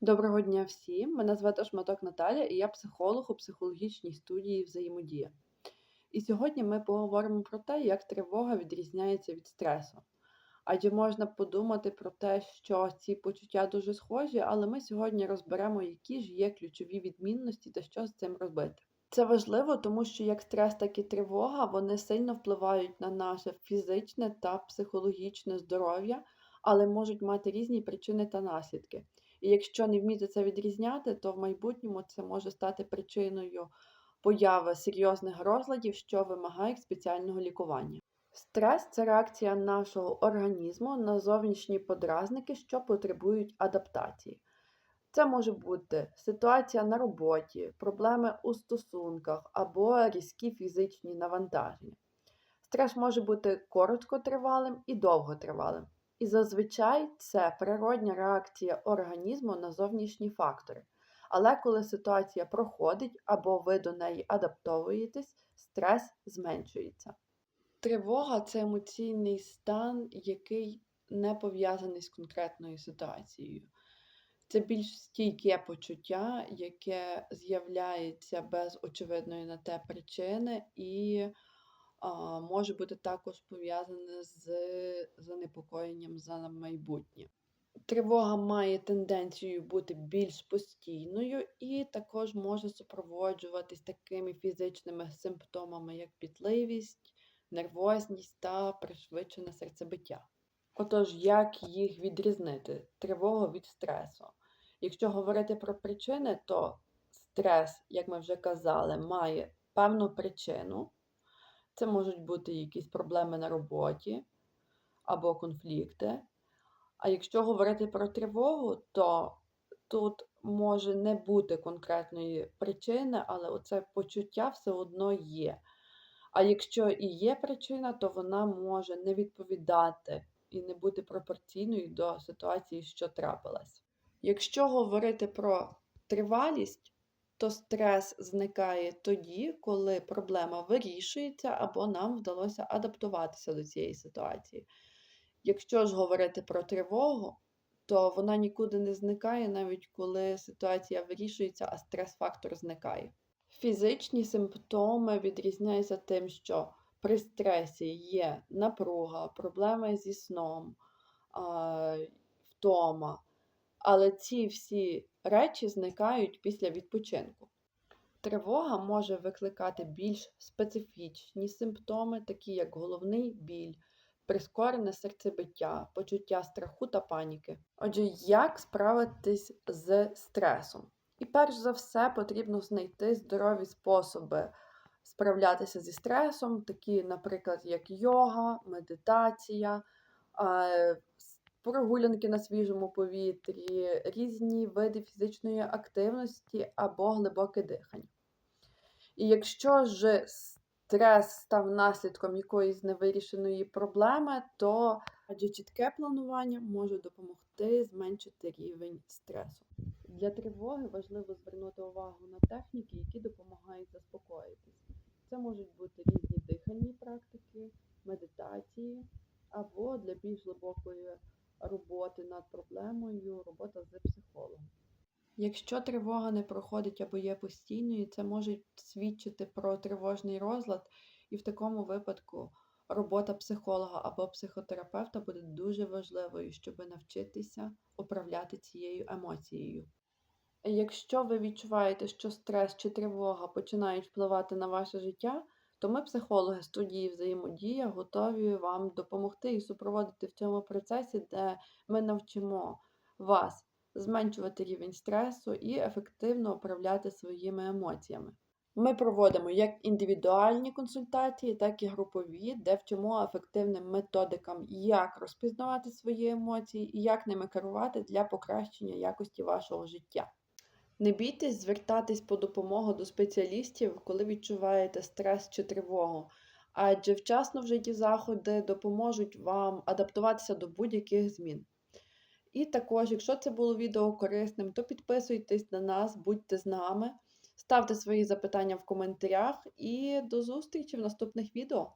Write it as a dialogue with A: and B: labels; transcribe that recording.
A: Доброго дня всім! Мене звати Шматок Наталя і я психолог у психологічній студії Взаємодія. І сьогодні ми поговоримо про те, як тривога відрізняється від стресу. Адже можна подумати про те, що ці почуття дуже схожі, але ми сьогодні розберемо, які ж є ключові відмінності та що з цим робити. Це важливо, тому що як стрес, так і тривога вони сильно впливають на наше фізичне та психологічне здоров'я, але можуть мати різні причини та наслідки. І якщо не вміти це відрізняти, то в майбутньому це може стати причиною появи серйозних розладів, що вимагають спеціального лікування. Стрес це реакція нашого організму на зовнішні подразники, що потребують адаптації. Це може бути ситуація на роботі, проблеми у стосунках або різкі фізичні навантаження. Стрес може бути короткотривалим і довготривалим. І зазвичай це природня реакція організму на зовнішні фактори. Але коли ситуація проходить або ви до неї адаптовуєтесь, стрес зменшується. Тривога це емоційний стан, який не пов'язаний з конкретною ситуацією. Це більш стійке почуття, яке з'являється без очевидної на те причини і може бути також пов'язане з занепокоєнням за майбутнє. Тривога має тенденцію бути більш постійною і також може супроводжуватись такими фізичними симптомами, як пітливість, нервозність та пришвидшене серцебиття. Отож, як їх відрізнити? Тривогу від стресу. Якщо говорити про причини, то стрес, як ми вже казали, має певну причину. Це можуть бути якісь проблеми на роботі або конфлікти. А якщо говорити про тривогу, то тут може не бути конкретної причини, але оце почуття все одно є. А якщо і є причина, то вона може не відповідати і не бути пропорційною до ситуації, що трапилась. Якщо говорити про тривалість, то стрес зникає тоді, коли проблема вирішується або нам вдалося адаптуватися до цієї ситуації. Якщо ж говорити про тривогу, то вона нікуди не зникає, навіть коли ситуація вирішується, а стрес-фактор зникає. Фізичні симптоми відрізняються тим, що при стресі є напруга, проблеми зі сном, втома. Але ці всі речі зникають після відпочинку. Тривога може викликати більш специфічні симптоми, такі як головний біль, прискорене серцебиття, почуття страху та паніки. Отже, як справитись з стресом? І перш за все потрібно знайти здорові способи справлятися зі стресом, такі, наприклад, як йога, медитація, прогулянки на свіжому повітрі, різні види фізичної активності або глибоке дихання. І якщо ж стрес став наслідком якоїсь невирішеної проблеми, то адже чітке планування може допомогти зменшити рівень стресу. Для тривоги важливо звернути увагу на техніки, які допомагають заспокоїтись. Це можуть бути різні дихальні практики, медитації або для більш глибокої роботи над проблемою, робота з психологом. Якщо тривога не проходить або є постійною, це може свідчити про тривожний розлад, і в такому випадку робота психолога або психотерапевта буде дуже важливою, щоб навчитися управляти цією емоцією. Якщо ви відчуваєте, що стрес чи тривога починають впливати на ваше життя, то ми, психологи студії взаємодія, готові вам допомогти і супроводити в цьому процесі, де ми навчимо вас зменшувати рівень стресу і ефективно управляти своїми емоціями. Ми проводимо як індивідуальні консультації, так і групові, де вчимо ефективним методикам, як розпізнавати свої емоції і як ними керувати для покращення якості вашого життя. Не бійтесь звертатись по допомогу до спеціалістів, коли відчуваєте стрес чи тривогу, адже вчасно вжиті заходи допоможуть вам адаптуватися до будь-яких змін. І також, якщо це було відео корисним, то підписуйтесь на нас, будьте з нами, ставте свої запитання в коментарях і до зустрічі в наступних відео.